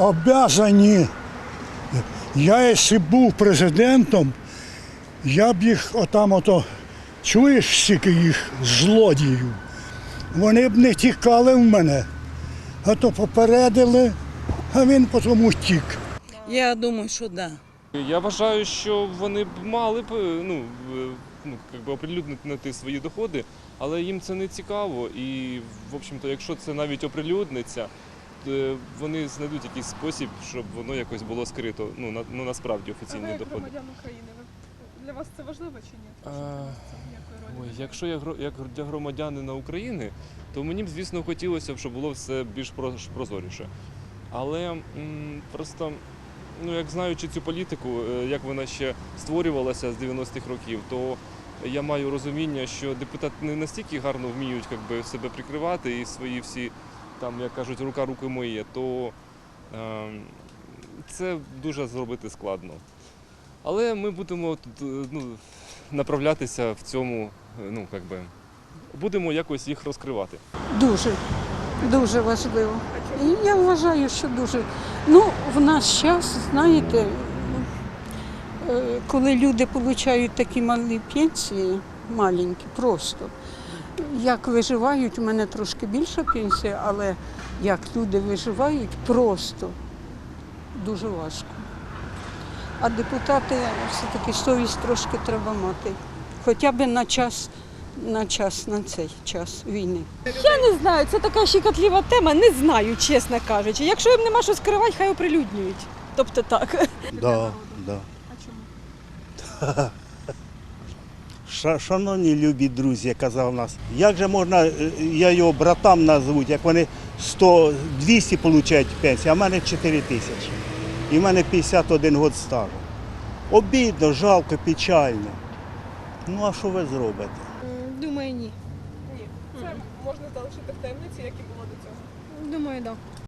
обязані. Я, якщо б був президентом, я б їх отам ото, чуєш, скільки їх злодіїв, вони б не тікали в мене, а то попередили, а він потім утік. Я думаю, що да. Я вважаю, що вони б мали б ну, ну, как би оприлюднити свої доходи, але їм це не цікаво. І, в общем-то, якщо це навіть оприлюдниться, то вони знайдуть якийсь спосіб, щоб воно якось було скрито. Ну, на, ну насправді А ви як доходи. громадян України, для вас це важливо чи ні? А, Ой, якщо я як для громадянина України, то мені б, звісно, хотілося б, щоб було все більш про- прозоріше. Але м, просто, ну як знаючи цю політику, е, як вона ще створювалася з 90-х років, то я маю розуміння, що депутати не настільки гарно вміють як би, себе прикривати і свої всі, там, як кажуть, рука руки миє, то е, це дуже зробити складно. Але ми будемо е, ну, направлятися в цьому, е, ну як би, будемо якось їх розкривати. Дуже, дуже важливо. Я вважаю, що дуже. Ну, в наш час, знаєте, е, коли люди отримують такі малі пенсії, маленькі, просто. Як виживають, у мене трошки більша пенсія, але як люди виживають, просто дуже важко. А депутати все-таки совість трошки треба мати. Хоча б на час, на час, на цей час війни. Я не знаю, це така щекотлива тема, не знаю, чесно кажучи. Якщо їм нема що скривати, хай оприлюднюють. Тобто так. Да, да. А чому? Ша- Шановні любі друзі, казав нас, як же можна, е, я його братам назвуть, як вони 100, 200 получають пенсію, а в мене 4 тисячі. І в мене 51 год стажу. Обідно, жалко, печально. Ну а що ви зробите? Думаю, ні. Ні. Це можна залишити в таємниці, як і було до цього. Думаю, так. Да.